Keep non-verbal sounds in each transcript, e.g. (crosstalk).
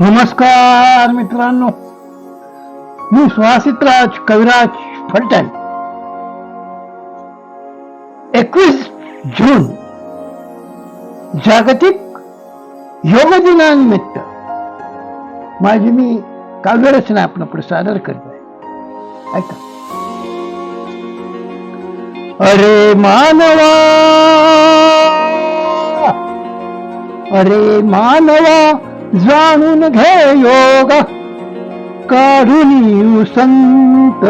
नमस्कार मित्रांनो. मी सुहासितराज कविराज फलटण. एकवीस जून जागतिक योग दिनानिमित्त माझी मी काव्यरचना आपण पुढे सादर करतोय ऐका. अरे मानवा! अरे मानवा! जाणून घे योग. काढून संत.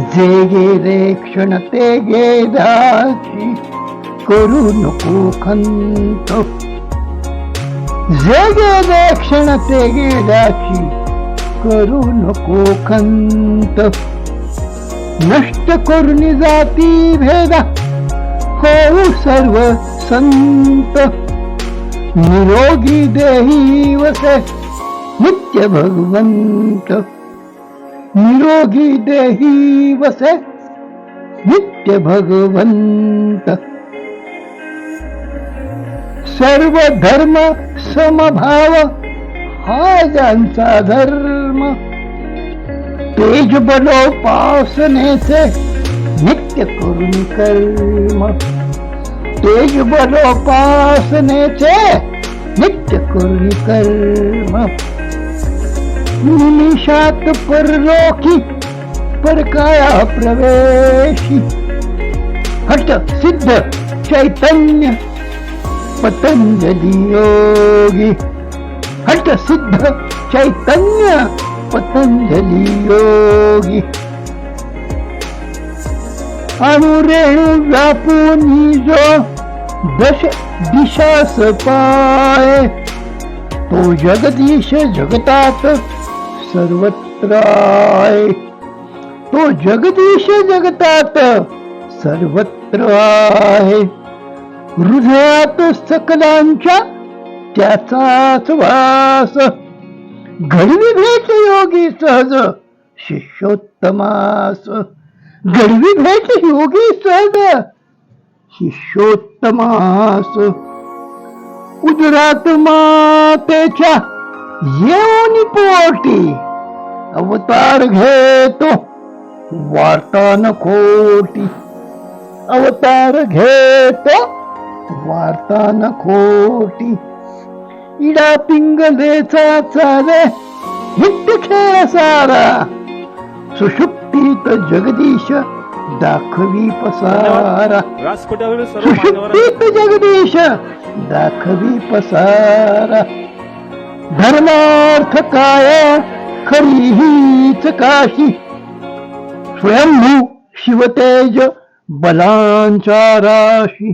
जे गेले क्षण ते गेदाची करू नको खंत. जे गेले क्षण ते गेदाची करू नको खंत. नष्ट करून जाती भेदा. होऊ सर्व संत. निरोगी देही वसे नित्य भगवंत. निरोगी देही वसे नित्य भगवंत. सर्व धर्म समभाव हा ज्यांचा धर्म. तेज बलोपासनेचे नित्य करून कर्म. तेज बलोपासनेचे नित्य करून कर्म. निमिषात परलोकी परकाया प्रवेशी. हट सिद्ध चैतन्य पतंजली योगी. हट सिद्ध चैतन्य पतंजली योगी. अनुरेणु व्यापून जो दश दिशास पाय. तो जगदीश जगतात सर्वत्र आहे तो जगदीश जगतात सर्वत्र आहे हृदयात सकलांच्या त्याचाच वास. घडविभेच योगी सहज शिष्योत्तमास. घडवी भेट योगी सद शिष्योत्तमास उजरात मातेच्या येऊन पोटी। अवतार घेतो वार्ता न खोटी। अवतार घेतो वार्ता न खोटी। इडा पिंगलेचा चाले नित्य खेळ सारा। सुषुप्तीत जगदीश दाखवी पसारा. व्यासपीठावरील सर्व (laughs) मान्यवरांना सुषुप्तीत जगदीश दाखवी पसारा. धर्मार्थ काय? खरी हीच काशी. स्वयंभू शिवतेज बलांचा राशी.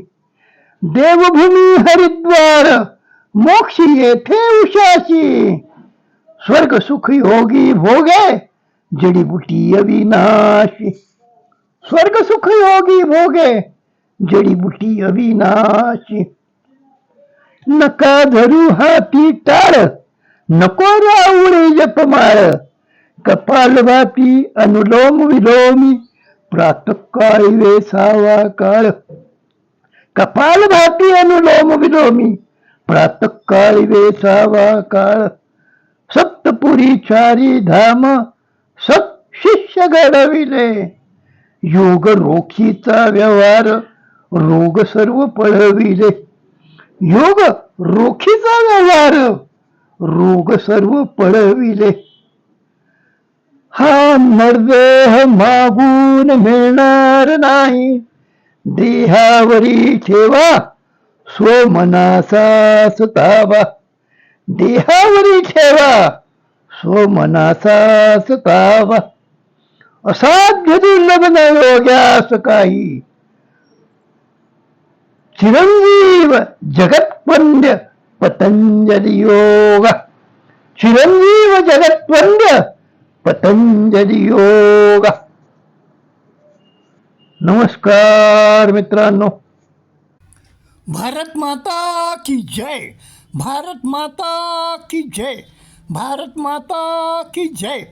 देवभूमी हरिद्वार मोक्ष येथे उशाशी. स्वर्ग सुख योगी भोगे जडीबुटी अविनाशी स्वर्ग सुख योगी भोगे जडीबुटी अविनाशी नका धरू हाती टाळ नको राऊळे जपमाळ कपाल भाती अनुलोम विलोमी प्रातकाळी वेसावा काळ कपाल भाती अनुलोम विलोमी प्रातकाळी वेसावा काळ सप्तपुरी चारी धाम शिष्य घडविले. योग रोखीचा व्यवहार रोग सर्व पळविले. योग रोखीचा व्यवहार रोग सर्व पळविले. हा नरदेह मागून मिळणार नाही. देहावरी ठेवा स्वमनाचा ताबा. देहावरी ठेवा स्वमनाचा ताबा. असाध्य दुर्लभ न योग्यास हो काही. चिरंजीव जगत्वंद्य पतंजली योग. चिरंजीव जगत्वंद्य पतंजली योग. नमस्कार मित्रांनो. भारत माता की जय भारत माता की जय भारत माता की जय.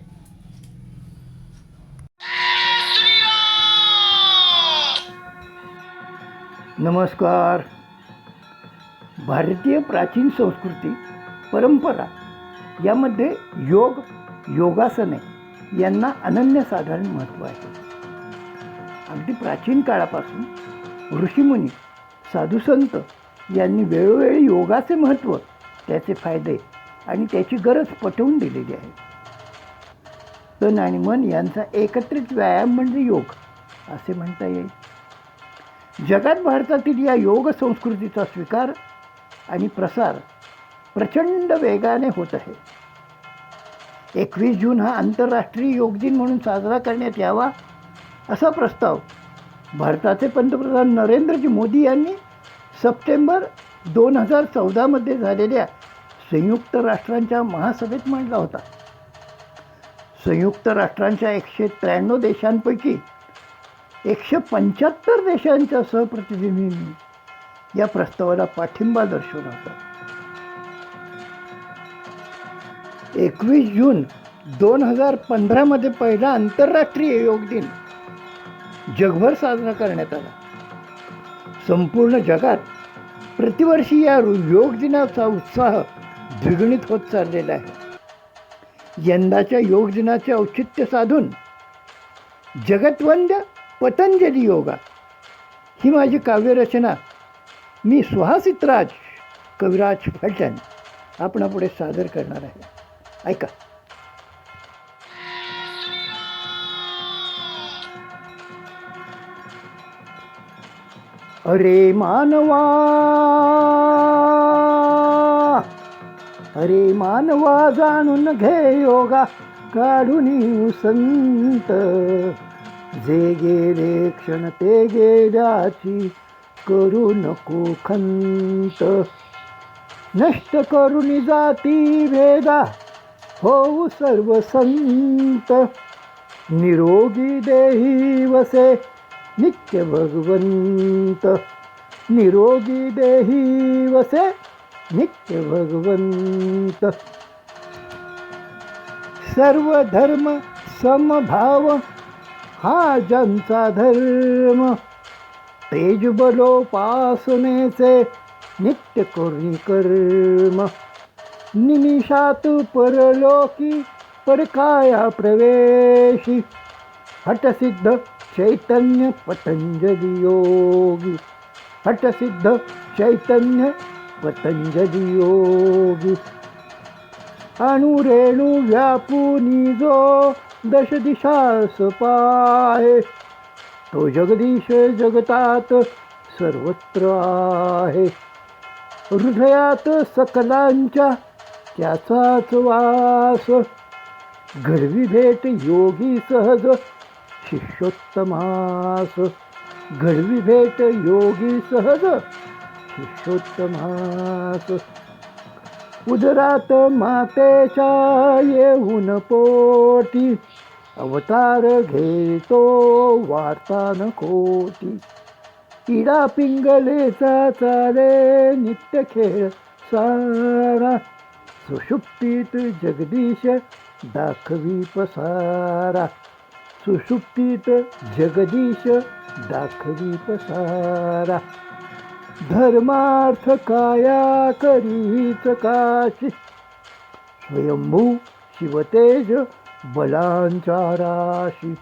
नमस्कार. भारतीय प्राचीन संस्कृती परंपरा यामध्ये योग योगासने यांना अनन्यसाधारण महत्त्व आहे. अगदी प्राचीन काळापासून ऋषीमुनी साधुसंत यांनी वेळोवेळी योगाचे महत्त्व त्याचे फायदे आणि त्याची गरज पटवून दिलेली आहे. तन आणि मन यांचा एकत्रित व्यायाम म्हणजे योग असे म्हणता येईल. जगात भारतातील या योग संस्कृतीचा स्वीकार आणि प्रसार प्रचंड वेगाने होत आहे. एकवीस जून हा आंतरराष्ट्रीय योग दिन म्हणून साजरा करण्यात यावा असा प्रस्ताव भारताचे पंतप्रधान नरेंद्रजी मोदी यांनी सप्टेंबर दोन हजार चौदामध्ये झालेल्या संयुक्त राष्ट्रांच्या महासभेत मांडला होता. संयुक्त राष्ट्रांच्या एकशे त्र्याण्णव देशांपैकी एकशे पंच्याहत्तर देशांच्या सहप्रतिनिधींनी या प्रस्तावाला पाठिंबा दर्शवला होता एकवीस जून दोन हजार पंधरामध्ये पहिला आंतरराष्ट्रीय योग दिन जगभर साजरा करण्यात आला. संपूर्ण जगात प्रतिवर्षी या योग दिनाचा उत्साह द्विगुणित होत चाललेला आहे. यंदाच्या योग दिनाचे औचित्य साधून जगतवंद्य पतंजली योगा. ही माझी काव्यरचना. मी सुहासितराज कविराज फलटण आपणापुढे सादर करणार आहे. ऐका. अरे मानवा. अरे मानवा जाणून घे योगा. काढून संत. जे गेले क्षण ते गेल्याची करू नको खंत. नष्ट करून जाती भेदा होऊ सर्व संत. निरोगी देही वसे नित्य भगवंत. निरोगी देही वसे नित्य भगवंत. सर्व धर्म समभाव हा ज्यांचा धर्म तेज बलोपासनेचे नित्य करुणी कर्म. निमिषात परलोकी परकाया प्रवेशी हटसिद्ध चैतन्य पतंजली योगी. हटसिद्ध चैतन्य पतंजली योगी. अणुरेणू व्यापुनी जो दश दिशास पाहे. तो जगदीश जगतात सर्वत्र आहे. हृदयात सकलांच्या त्याचाच वास. घडवी भेट योगी सहज शिष्योत्तमास. घडवी भेट योगी सहज शिष्योत्तमास. उदरात मातेच्या येऊन पोटी. अवतार घेतो वार्तान खोटी. इडा पिंगलेचा चाले नित्य खेळ सारा. सुषुप्तीत जगदीश दाखवी पसारा. सुषुप्तीत जगदीश दाखवी पसारा. धर्मार्थ काया करीत काशी. स्वयंभू शिवतेज बलांचा राशी.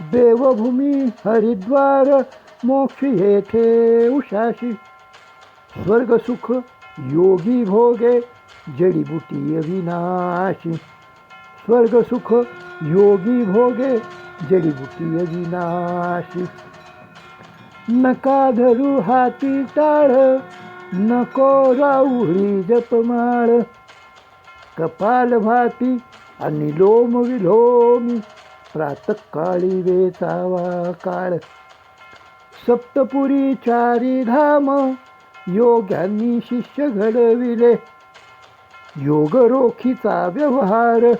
देवभूमी हरिद्वार मोक्ष येथे उषाशी. स्वर्गसुख योगी भोगे जडीबुटी अविनाशी स्वर्गसुख योगी भोगे जडीबुटी अविनाशी नका धरू हाती टाळ नको राऊळी जपमाळ. कपाल भाती आणि लोम विलोमी प्रातकाळी वेचावा काळ. सप्तपुरी चारी धाम योग्यांनी शिष्य घडविले. योग रोखीचा व्यवहार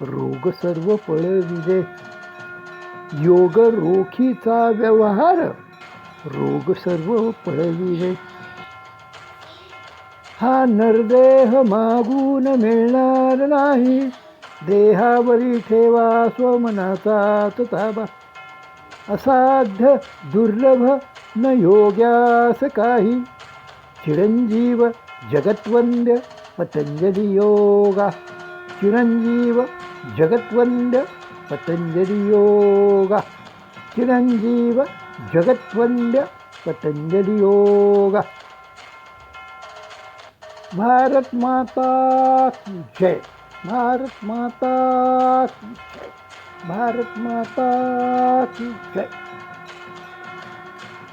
रोग सर्व पळविले. योग रोखीचा व्यवहार रोग सर्व पळविले हा. नरदेह मागून मिळणार नाही. देहावरी ठेवा स्वमनाचा ताबा असाध्य दुर्लभ न योग्यास काही. चिरंजीव जगत्वंद्य पतंजली योगा. चिरंजीव जगत्वंद्य पतंजली योगा. चिरंजीव जगत्वंद्य पतंजली योगा भारत माता की जय। भारत माता की जय। भारत माता की जय।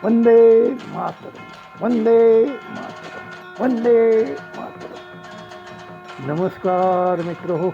वंदे मातरम वंदे मातरम वंदे मातरम। नमस्कार मित्र।